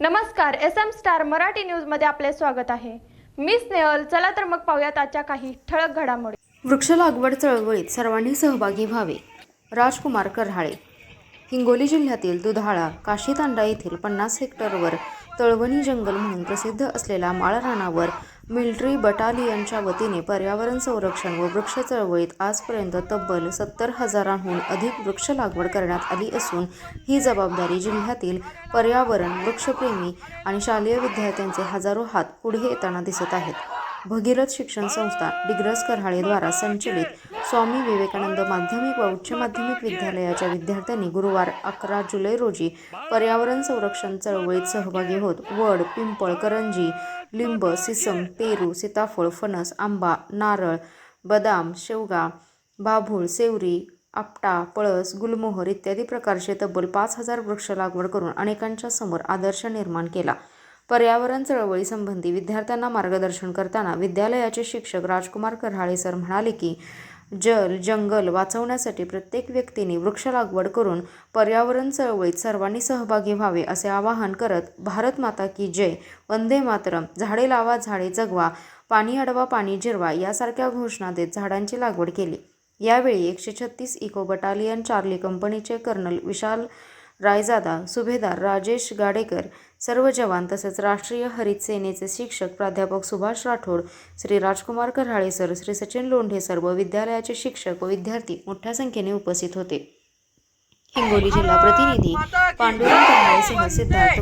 नमस्कार S M star Marathi न्यूजमध्ये आपले स्वागत आहे. मी स्नेहल चला तर मग पाहूयात आजच्या काही ठळक घडामोडी. वृक्ष लागवड चळवळीत सर्वांनी सहभागी व्हावे. राजकुमार कर्हाळे. हिंगोली जिल्ह्यातील दुधाळा काशीतांडा येथील पन्नास हेक्टरवर तळवणी जंगल म्हणून प्रसिद्ध असलेल्या माळरानावर मिलिटरी बटालियनच्या वतीने पर्यावरण संरक्षण व वृक्ष चळवळीत आजपर्यंत तब्बल सत्तर हजारांहून अधिक वृक्ष लागवड करण्यात आली असून ही जबाबदारी जिल्ह्यातील पर्यावरण वृक्षप्रेमी आणि शालेय विद्यार्थ्यांचे हजारो हात पुढे येताना दिसत आहेत. भगीरथ शिक्षण संस्था डिग्रस करहाळेद्वारा संचलित स्वामी विवेकानंद माध्यमिक व उच्च माध्यमिक विद्यालयाच्या विद्यार्थ्यांनी गुरुवार अकरा जुलै रोजी पर्यावरण संरक्षण चळवळीत सहभागी होत वड पिंपळ करंजी लिंब सिसम पेरू सीताफळ फणस आंबा नारळ बदाम शेवगा बाभूळ सेवरी आपटा पळस गुलमोहर इत्यादी प्रकारचे तब्बल पाच हजार वृक्ष लागवड करून अनेकांच्या समोर आदर्श निर्माण केला. पर्यावरण चळवळीसंबंधी विद्यार्थ्यांना मार्गदर्शन करताना विद्यालयाचे शिक्षक राजकुमार करहाळे सर म्हणाले की जल जंगल वाचवण्यासाठी प्रत्येक व्यक्तीने वृक्ष लागवड करून पर्यावरण चळवळीत सर्वांनी सहभागी व्हावे असे आवाहन करत भारत माता की जय वंदे मातरम झाडे लावा झाडे जगवा पाणी अडवा पाणी जिरवा यासारख्या घोषणा देत झाडांची लागवड केली. यावेळी एकशे छत्तीस इको बटालियन चार्ली कंपनीचे कर्नल विशाल रायजादा सुभेदार राजेश गाडेकर सर्व जवान तसेच राष्ट्रीय हरित सेनेचे शिक्षक प्राध्यापक सुभाष राठोड श्री राजकुमार करहाळे सर श्री सचिन लोंढे सर व विद्यालयाचे शिक्षक व विद्यार्थी मोठ्या संख्येने उपस्थित होते. हिंगोली जिल्हा प्रतिनिधी पांडुरंग सिद्धार्थ